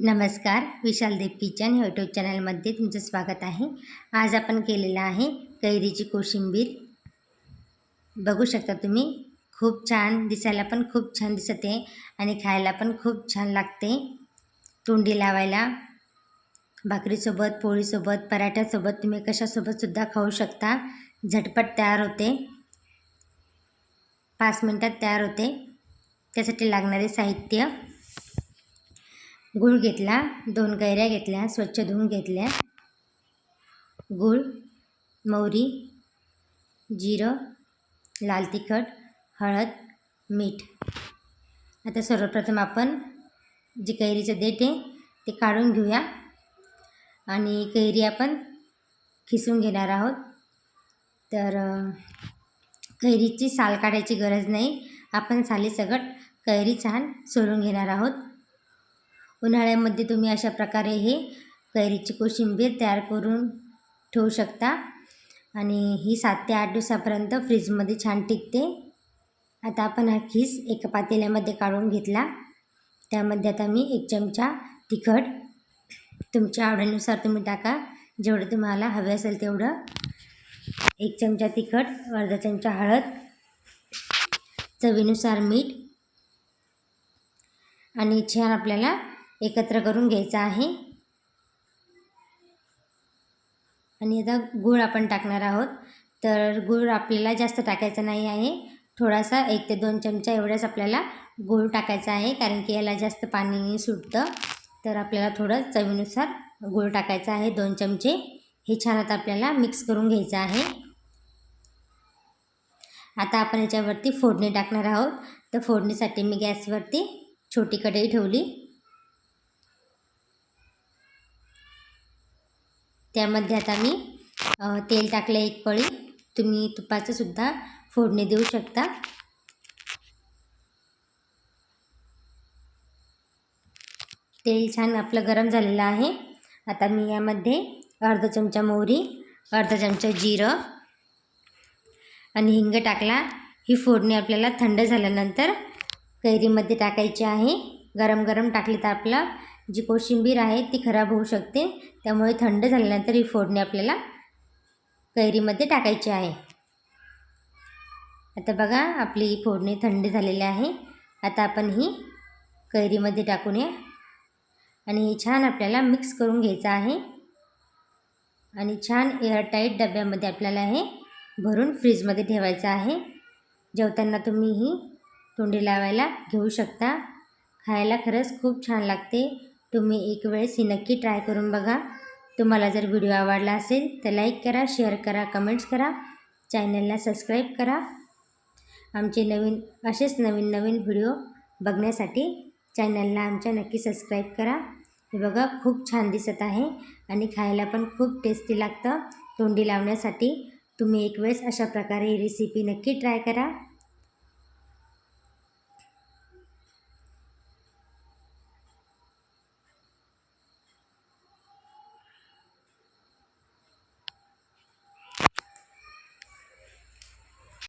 नमस्कार विशाल देव kitchen YouTube चॅनलमध्ये तुमचं स्वागत आहे. आज आपण केलेलं आहे कैरीची कोशिंबीर. बघू शकता तुम्ही खूप छान दिसायला पण खूप छान दिसत आहे आणि खायला पण खूप छान लागते. तोंडी लावायला भाकरीसोबत पोळीसोबत पराठ्यासोबत तुम्ही कशासोबतसुद्धा खाऊ शकता. झटपट तयार होते. पाच मिनटात तयार होते. त्यासाठी लागणारे साहित्य गूळ घेतला दोन कैऱ्या घेतल्या स्वच्छ धुवून घेतल्या. गूळ मोहरी जिरं लाल तिखट हळद मीठ. आता सर्वप्रथम आपण जे कैरीचं देठ आहे ते काढून घेऊया. आणि कैरी आपण खिसून घेणार आहोत. तर कैरीची साल काढायची गरज नाही. आपण सालीसकट कैरी छान सोलून घेणार आहोत. उन्हाळ्यामध्ये तुम्ही अशा प्रकारे हे कैरीची कोशिंबीर तयार करून ठेवू शकता. आणि ही सात ते आठ दिवसापर्यंत फ्रीजमध्ये छान टिकते. आता आपण हा खीस एका पातेल्यामध्ये काढून घेतला. त्यामध्ये आता मी एक चमचा तिखट तुमच्या आवडीनुसार तुम्ही टाका. जेवढं तुम्हाला हवे असेल तेवढं. एक चमचा तिखट अर्धा चमचा हळद चवीनुसार मीठ आणि छान आपल्याला एकत्र करून घ्यायचा आहे. आणि आता गूळ आपण टाकणार आहोत. तर गूळ आपल्याला जास्त टाकायचा नाही आहे. थोडासा एक ते दोन चमचा एवढाच आपल्याला गूळ टाकायचा आहे कारण की याला जास्त पाणी सुटतं. तर आपल्याला थोडं चवीनुसार गूळ टाकायचा आहे दोन चमचे. हे छान आता आपल्याला मिक्स करून घ्यायचं आहे. आता आपण याच्यावरती फोडणी टाकणार आहोत. तर फोडणीसाठी मी गॅसवरती छोटी कढई ठेवली. त्यामध्ये आता मी तेल टाकलं एक पळी. तुम्ही तुपाचंसुद्धा फोडणी देऊ शकता. तेल छान आपलं गरम झालेलं आहे. आता मी यामध्ये अर्धा चमचा मोहरी अर्धा चमचा जिरं आणि हिंग टाकला. ही फोडणी आपल्याला थंड झाल्यानंतर कैरीमध्ये टाकायची आहे. गरम गरम टाकली तर आपलं जी कोशिंबीर आहे ती खराब होऊ शकते. त्यामुळे थंड झाल्यानंतर ही फोडणी आपल्याला कैरीमध्ये टाकायची आहे. आता बघा आपली ही फोडणी थंड झालेली आहे. आता आपण ही कैरीमध्ये टाकून या. आणि हे छान आपल्याला मिक्स करून घ्यायचं आहे. आणि छान एअरटाईट डब्यामध्ये आपल्याला हे भरून फ्रीजमध्ये ठेवायचं आहे. जेवताना तुम्ही ही तोंडी लावायला घेऊ शकता. खायला खरंच खूप छान लागते. तुम्ही एक वेळेस ही नक्की ट्राय करून बघा. तुम्हाला जर व्हिडिओ आवडला असेल तर लाईक करा शेअर करा कमेंट्स करा चॅनलला सबस्क्राईब करा. आमचे नवीन असेच नवीन नवीन व्हिडिओ बघण्यासाठी चॅनलला आमच्या नक्की सबस्क्राईब करा. हे बघा खूप छान दिसत आहे आणि खायला पण खूप टेस्टी लागतं. तोंडी लावण्यासाठी तुम्ही एक वेळेस अशा प्रकारे ही रेसिपी नक्की ट्राय करा.